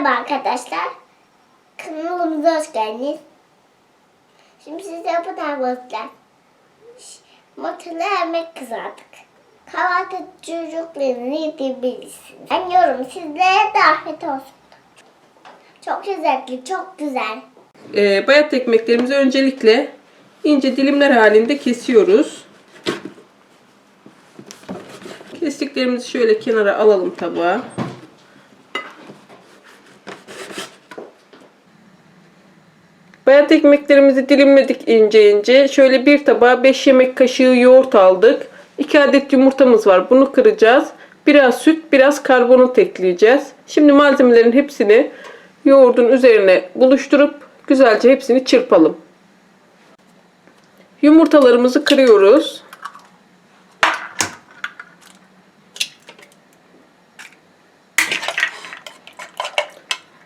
Merhaba arkadaşlar. Kanalımıza hoş geldiniz. Şimdi size bu göstereceğim. Motorla yemek kızarttık. Kahvaltı çocuklarını yedebilirsiniz. Ben yorum sizlere de afiyet olsun. Çok lezzetli, çok güzel. Ee, bayat ekmeklerimizi öncelikle ince dilimler halinde kesiyoruz. Kestiklerimizi şöyle kenara alalım tabağa. Bayat ekmeklerimizi dilimledik ince ince. Şöyle bir tabağa 5 yemek kaşığı yoğurt aldık. 2 adet yumurtamız var. Bunu kıracağız. Biraz süt, biraz karbonat ekleyeceğiz. Şimdi malzemelerin hepsini yoğurdun üzerine buluşturup güzelce hepsini çırpalım. Yumurtalarımızı kırıyoruz.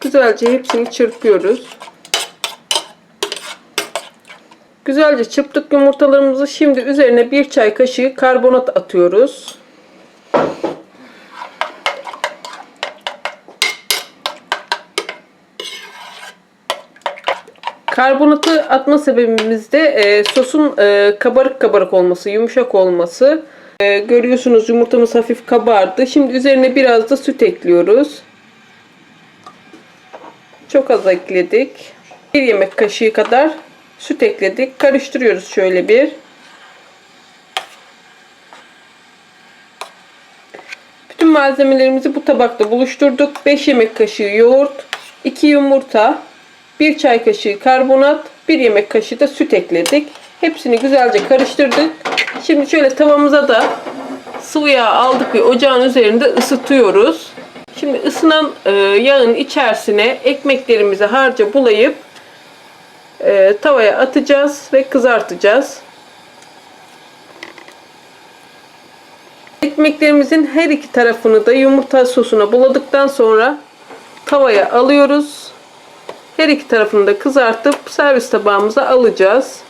Güzelce hepsini çırpıyoruz. Güzelce çırptık yumurtalarımızı. Şimdi üzerine bir çay kaşığı karbonat atıyoruz. Karbonatı atma sebebimiz de e, sosun e, kabarık kabarık olması, yumuşak olması. E, görüyorsunuz yumurtamız hafif kabardı. Şimdi üzerine biraz da süt ekliyoruz. Çok az ekledik. Bir yemek kaşığı kadar süt ekledik. Karıştırıyoruz şöyle bir. Bütün malzemelerimizi bu tabakta buluşturduk. 5 yemek kaşığı yoğurt, 2 yumurta, 1 çay kaşığı karbonat, 1 yemek kaşığı da süt ekledik. Hepsini güzelce karıştırdık. Şimdi şöyle tavamıza da sıvı yağ aldık ve ocağın üzerinde ısıtıyoruz. Şimdi ısınan e, yağın içerisine ekmeklerimizi harca bulayıp e, tavaya atacağız ve kızartacağız. Ekmeklerimizin her iki tarafını da yumurta sosuna buladıktan sonra tavaya alıyoruz. Her iki tarafını da kızartıp servis tabağımıza alacağız.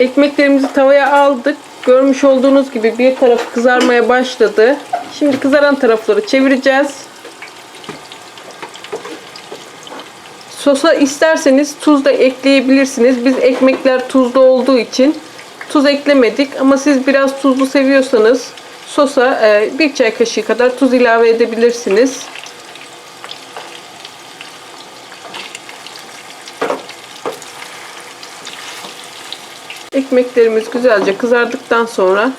Ekmeklerimizi tavaya aldık. Görmüş olduğunuz gibi bir tarafı kızarmaya başladı. Şimdi kızaran tarafları çevireceğiz. Sosa isterseniz tuz da ekleyebilirsiniz. Biz ekmekler tuzlu olduğu için tuz eklemedik. Ama siz biraz tuzlu seviyorsanız sosa e, bir çay kaşığı kadar tuz ilave edebilirsiniz. Ekmeklerimiz güzelce kızardıktan sonra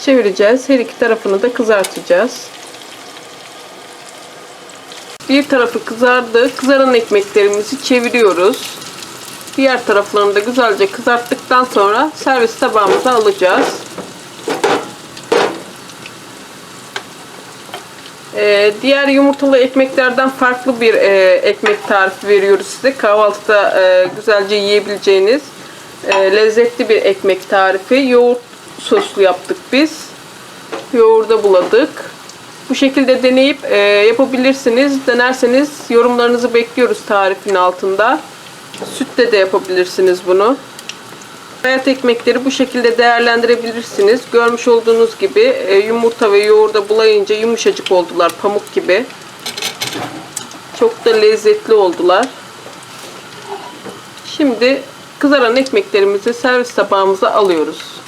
çevireceğiz. Her iki tarafını da kızartacağız. Bir tarafı kızardı. Kızaran ekmeklerimizi çeviriyoruz. Diğer taraflarını da güzelce kızarttıktan sonra servis tabağımıza alacağız. Ee, diğer yumurtalı ekmeklerden farklı bir e, ekmek tarifi veriyoruz size. Kahvaltıda e, güzelce yiyebileceğiniz e, lezzetli bir ekmek tarifi. Yoğurt soslu yaptık biz. Yoğurda buladık. Bu şekilde deneyip e, yapabilirsiniz. Denerseniz yorumlarınızı bekliyoruz tarifin altında. Sütle de yapabilirsiniz bunu. Hayat ekmekleri bu şekilde değerlendirebilirsiniz. Görmüş olduğunuz gibi e, yumurta ve yoğurda bulayınca yumuşacık oldular. Pamuk gibi. Çok da lezzetli oldular. Şimdi kızaran ekmeklerimizi servis tabağımıza alıyoruz.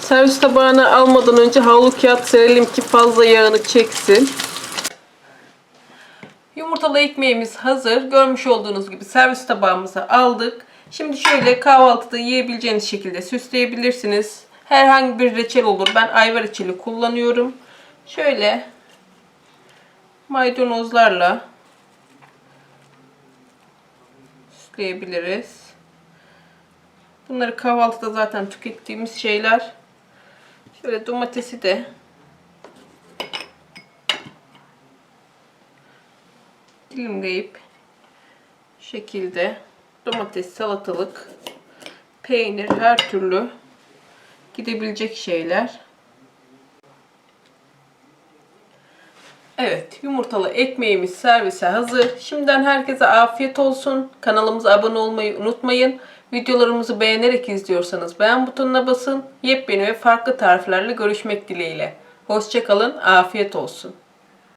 Servis tabağına almadan önce havlu kağıt serelim ki fazla yağını çeksin. Yumurtalı ekmeğimiz hazır. Görmüş olduğunuz gibi servis tabağımıza aldık. Şimdi şöyle kahvaltıda yiyebileceğiniz şekilde süsleyebilirsiniz. Herhangi bir reçel olur. Ben ayva reçeli kullanıyorum. Şöyle maydanozlarla süsleyebiliriz. Bunları kahvaltıda zaten tükettiğimiz şeyler. Şöyle domatesi de dilimleyip şekilde domates, salatalık, peynir, her türlü gidebilecek şeyler. Evet, yumurtalı ekmeğimiz servise hazır. Şimdiden herkese afiyet olsun. Kanalımıza abone olmayı unutmayın. Videolarımızı beğenerek izliyorsanız beğen butonuna basın. Yepyeni ve farklı tariflerle görüşmek dileğiyle. Hoşçakalın, afiyet olsun.